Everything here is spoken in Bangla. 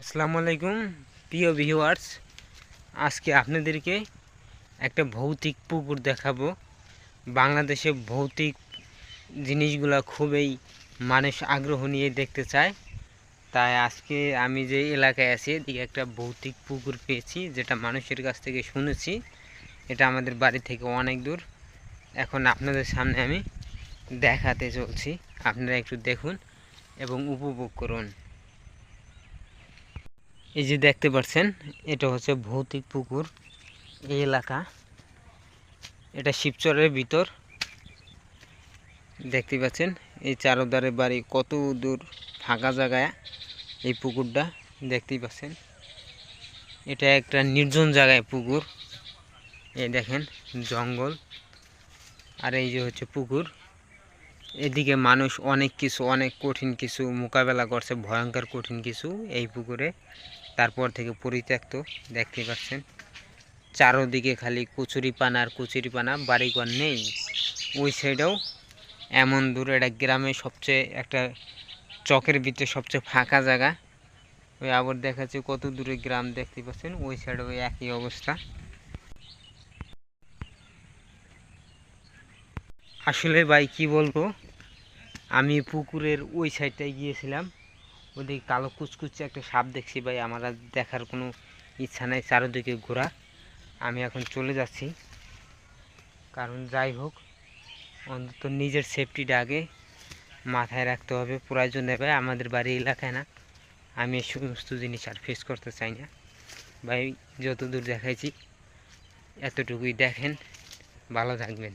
আসসালামু আলাইকুম, প্রিয় ভিউয়ার্স আজকে আপনাদেরকে একটা ভৌতিক পুকুর দেখাবো। বাংলাদেশে ভৌতিক জিনিসগুলো খুবই মানুষ আগ্রহ নিয়ে দেখতে চায়। তাই আজকে আমি যে এলাকায় আছি, এদিকে একটা ভৌতিক পুকুর পেয়েছি, যেটা মানুষের কাছ থেকে শুনেছি। এটা আমাদের বাড়ি থেকে অনেক দূর। এখন আপনাদের সামনে আমি দেখাতে চলছি। আপনারা একটু দেখুন এবং উপভোগ করুন। এই যে দেখতে পাচ্ছেন, এটা হচ্ছে ভৌতিক পুকুর। এই এলাকা, এটা শিবচরের ভিতর। দেখতে পাচ্ছেন, এই চারোদারে বাড়ি কত দূর ফাঁকা জায়গায় এই পুকুরটা, দেখতেই পাচ্ছেন। এটা একটা নির্জন জায়গায় পুকুর। এই দেখেন, জঙ্গল। আর এই যে হচ্ছে পুকুর। এদিকে মানুষ অনেক কিছু, অনেক কঠিন কিছু মোকাবেলা করছে, ভয়ঙ্কর কঠিন কিছু এই পুকুরে। তারপর থেকে পরিত্যক্ত, দেখতে পাচ্ছেন। চারোদিকে খালি কুচুরি পানা আর কুচুরি পানা বাড়িঘর নেই। ওই সাইডেও এমন দূরে একটা গ্রামে সবচেয়ে, একটা চকের ভিতরে সবচেয়ে ফাঁকা জায়গা। ওই আবার দেখাচ্ছে কত দূরে গ্রাম, দেখতে পাচ্ছেন? ওই সাইডে ওই একই অবস্থা। আসলে ভাই, কি বলব? আমি পুকুরের ওই সাইডটায় গিয়েছিলাম। ওদিকে কালো কুচকুচে একটা সাপ দেখছি ভাই, আমার আর দেখার কোনো ইচ্ছা নাই চারিদিকে ঘোরা। আমি এখন চলে যাচ্ছি। কারণ যাই হোক, অন্তত নিজের সেফটিটা আগে মাথায় রাখতে হবে, প্রয়োজন নেবে আমাদের বাড়ি এলাকায় না। আমি এই সমস্ত জিনিস আর ফেস করতে চাই না। ভাই, যতদূর দেখাইছি, এতটুকুই দেখেন, ভালো থাকবেন।